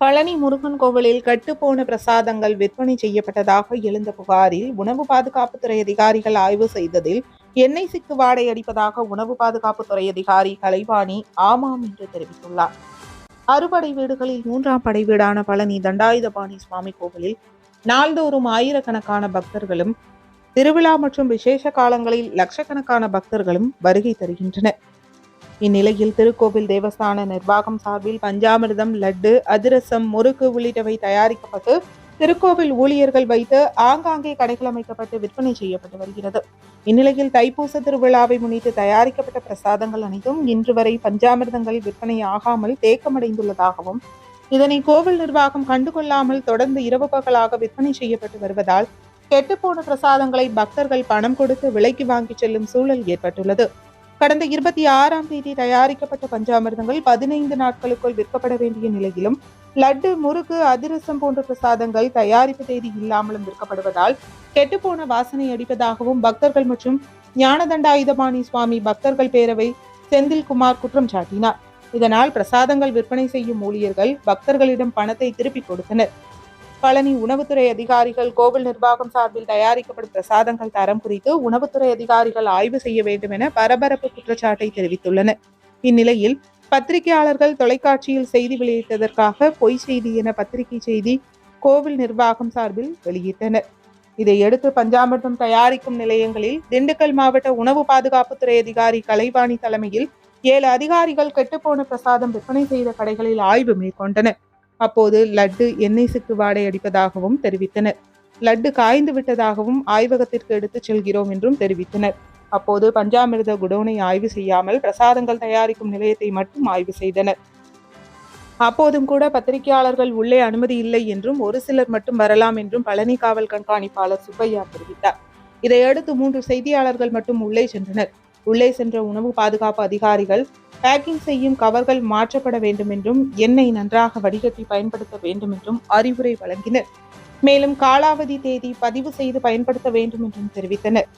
பழனி முருகன் கோவிலில் கட்டுப்போன பிரசாதங்கள் விற்பனை செய்யப்பட்டதாக எழுந்த புகாரில் உணவு பாதுகாப்புத்துறை அதிகாரிகள் ஆய்வு செய்ததில் எண்ணெய் சிக்கு வாடை அடிப்பதாக உணவு பாதுகாப்புத்துறை அதிகாரி கலைவாணி ஆமாம் என்று தெரிவித்துள்ளார். அறுபடை வீடுகளில் மூன்றாம் படை வீடான பழனி தண்டாயுதபாணி சுவாமி கோவிலில் நாள்தோறும் ஆயிரக்கணக்கான பக்தர்களும் திருவிழா மற்றும் விசேஷ காலங்களில் லட்சக்கணக்கான பக்தர்களும் வருகை தருகின்றனர். இந்நிலையில் திருக்கோவில் தேவஸ்தான நிர்வாகம் சார்பில் பஞ்சாமிர்தம் லட்டு அதிரசம் முறுக்கு உள்ளிட்டவை தயாரிக்கப்பட்டு திருக்கோவில் ஊழியர்கள் வைத்து ஆங்காங்கே கடைகள் அமைக்கப்பட்டு விற்பனை செய்யப்பட்டு வருகிறது. இந்நிலையில் தைப்பூச திருவிழாவை முன்னிட்டு தயாரிக்கப்பட்ட பிரசாதங்கள் அனைத்தும் இன்று வரை பஞ்சாமிர்தங்கள் விற்பனை ஆகாமல் தேக்கமடைந்துள்ளதாகவும் இதனை கோவில் நிர்வாகம் கண்டுகொள்ளாமல் தொடர்ந்து இரவு பகலாக விற்பனை செய்யப்பட்டு வருவதால் கெட்டுப்போன பிரசாதங்களை பக்தர்கள் பணம் கொடுத்து விலைக்கு வாங்கி செல்லும் சூழல் ஏற்பட்டுள்ளது. கடந்த இருபத்தி ஆறாம் தேதி தயாரிக்கப்பட்ட பஞ்சாமிர்தங்கள் பதினைந்து நாட்களுக்குள் விற்கப்பட வேண்டிய நிலையிலும் லட்டு முறுக்கு அதிரசம் போன்ற பிரசாதங்கள் தயாரிப்பு தேதி இல்லாமலும் விற்கப்படுவதால் கெட்டுப்போன வாசனை அடிப்பதாகவும் பக்தர்கள் மற்றும் ஞானதண்டாயுதபாணி சுவாமி பக்தர்கள் பேரவை செந்தில்குமார் குற்றம் சாட்டினார். இதனால் பிரசாதங்கள் விற்பனை செய்யும் ஊழியர்கள் பக்தர்களிடம் பணத்தை திருப்பிக் கொடுத்தனர். பழனி உணவுத்துறை அதிகாரிகள் கோவில் நிர்வாகம் சார்பில் தயாரிக்கப்படும் பிரசாதங்கள் தரம் குறித்து உணவுத்துறை அதிகாரிகள் ஆய்வு செய்ய வேண்டும் என பரபரப்பு குற்றச்சாட்டை தெரிவித்துள்ளனர் இந்நிலையில் பத்திரிகையாளர்கள் தொலைக்காட்சியில் செய்தி வெளியிட்டதற்காக பொய் செய்தி என பத்திரிகை செய்தி கோவில் நிர்வாகம் சார்பில் வெளியிட்டனர். இதையடுத்து பஞ்சாமிர்தம் தயாரிக்கும் நிலையங்களில் திண்டுக்கல் மாவட்ட உணவு பாதுகாப்புத்துறை அதிகாரி கலைவாணி தலைமையில் ஏழு அதிகாரிகள் கெட்டுப்போன பிரசாதம் விற்பனை செய்த கடைகளில் ஆய்வு மேற்கொண்டனர். அப்போது லட்டு எண்ணெய் சிக்கு வாடை அடிப்பதாகவும் தெரிவித்தனர். லட்டு காய்ந்து விட்டதாகவும் ஆய்வகத்திற்கு எடுத்துச் செல்கிறோம் என்றும் தெரிவித்தனர். அப்போது பஞ்சாமிர்த குடோனை ஆய்வு செய்யாமல் பிரசாதங்கள் தயாரிக்கும் நிலையத்தை மட்டும் ஆய்வு செய்தனர். அப்போதும் கூட பத்திரிகையாளர்கள் உள்ளே அனுமதி இல்லை என்றும் ஒரு சிலர் மட்டும் வரலாம் என்றும் பழனி காவல் கண்காணிப்பாளர் சுப்பையா தெரிவித்தார். இதையடுத்து மூன்று செய்தியாளர்கள் மட்டும் உள்ளே சென்றனர். உள்ளே சென்ற உணவு பாதுகாப்பு அதிகாரிகள் பேக்கிங் செய்யும் கவர்கள் மாற்றப்பட வேண்டும் என்றும் எண்ணெய் நன்றாக வடிகட்டி பயன்படுத்த வேண்டும் என்றும் அறிவுரை வழங்கினர். மேலும் காலாவதி தேதி பதிவு செய்து பயன்படுத்த வேண்டும் என்றும் தெரிவித்தனர்.